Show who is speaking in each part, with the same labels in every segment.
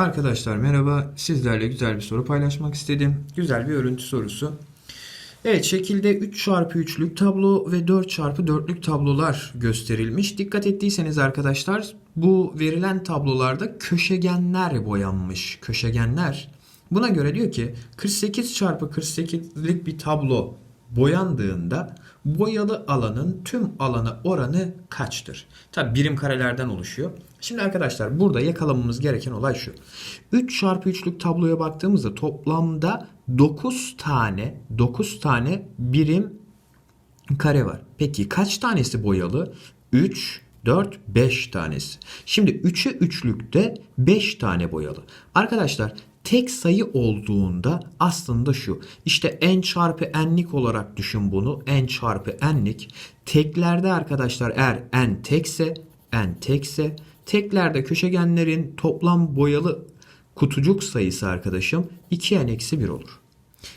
Speaker 1: Arkadaşlar merhaba. Sizlerle güzel bir soru paylaşmak istedim. Güzel bir örüntü sorusu. Evet şekilde 3 çarpı 3'lük tablo ve 4 çarpı 4'lük tablolar gösterilmiş. Dikkat ettiyseniz arkadaşlar bu verilen tablolarda köşegenler boyanmış. Köşegenler. Buna göre diyor ki 48 çarpı 48'lik bir tablo boyandığında boyalı alanın tüm alana oranı kaçtır? Tabi birim karelerden oluşuyor. Şimdi arkadaşlar burada yakalamamız gereken olay şu. 3 çarpı 3'lük tabloya baktığımızda toplamda 9 tane 9 tane birim kare var. Peki kaç tanesi boyalı? 3, 4, 5 tanesi. Şimdi 3'e 3'lükte 5 tane boyalı. Arkadaşlar tek sayı olduğunda aslında şu. İşte n çarpı n'lik olarak düşün bunu. n çarpı n'lik. Teklerde arkadaşlar eğer n tekse n tekse teklerde köşegenlerin toplam boyalı kutucuk sayısı arkadaşım 2n-1 olur.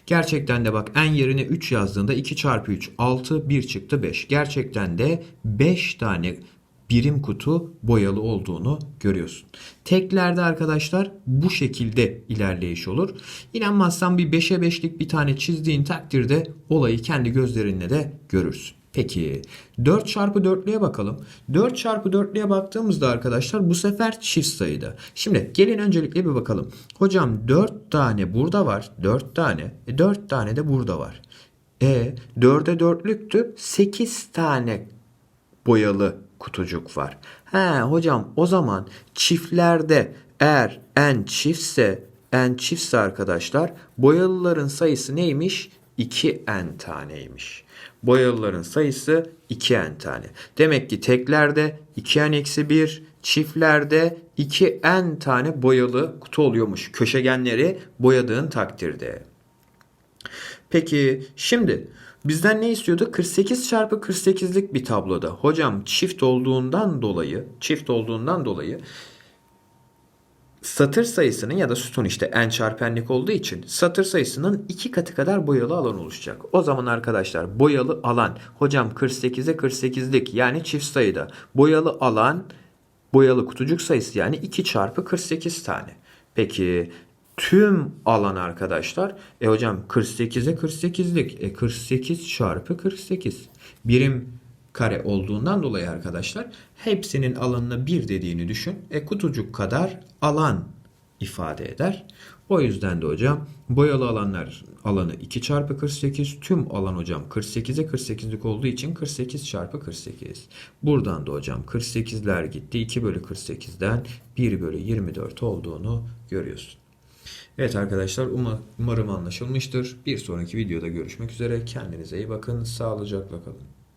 Speaker 1: Gerçekten de bak n yerine 3 yazdığında 2 çarpı 3 6 1 çıktı 5. Gerçekten de 5 tane birim kutu boyalı olduğunu görüyorsun. Teklerde arkadaşlar bu şekilde ilerleyiş olur. İnanmazsan bir 5'e 5'lik bir tane çizdiğin takdirde olayı kendi gözlerinle de görürsün. Peki 4 çarpı 4'lüye bakalım. 4 çarpı 4'lüye baktığımızda arkadaşlar bu sefer çift sayıda. Şimdi gelin öncelikle bir bakalım. Hocam 4 tane burada var. 4 tane. E 4 tane de burada var. E 4'e 4'lüktü. 8 tane boyalı kutucuk var. He hocam o zaman çiftlerde eğer n çiftse n çiftse arkadaşlar boyalıların sayısı neymiş? 2n taneymiş. Boyalıların sayısı 2n tane. Demek ki teklerde 2n-1, çiftlerde 2n tane boyalı kutu oluyormuş. Köşegenleri boyadığın takdirde. Peki şimdi bizden ne istiyordu? 48 çarpı 48'lik bir tabloda. Hocam çift olduğundan dolayı, çift olduğundan dolayı satır sayısının ya da sütun işte n çarpı n'lik olduğu için satır sayısının iki katı kadar boyalı alan oluşacak. O zaman arkadaşlar boyalı alan hocam 48'e 48'lik yani çift sayıda boyalı alan boyalı kutucuk sayısı yani 2 çarpı 48 tane. Peki tüm alan arkadaşlar e hocam 48'e 48'lik e 48 çarpı 48 birim kare olduğundan dolayı arkadaşlar hepsinin alanına 1 dediğini düşün. E kutucuk kadar alan ifade eder. O yüzden de hocam boyalı alanlar alanı 2 çarpı 48 tüm alan hocam 48'e 48'lik olduğu için 48 çarpı 48. Buradan da hocam 48'ler gitti 2 bölü 48'den 1 bölü 24 olduğunu görüyorsun. Evet arkadaşlar umarım anlaşılmıştır. Bir sonraki videoda görüşmek üzere. Kendinize iyi bakın. Sağlıcakla kalın.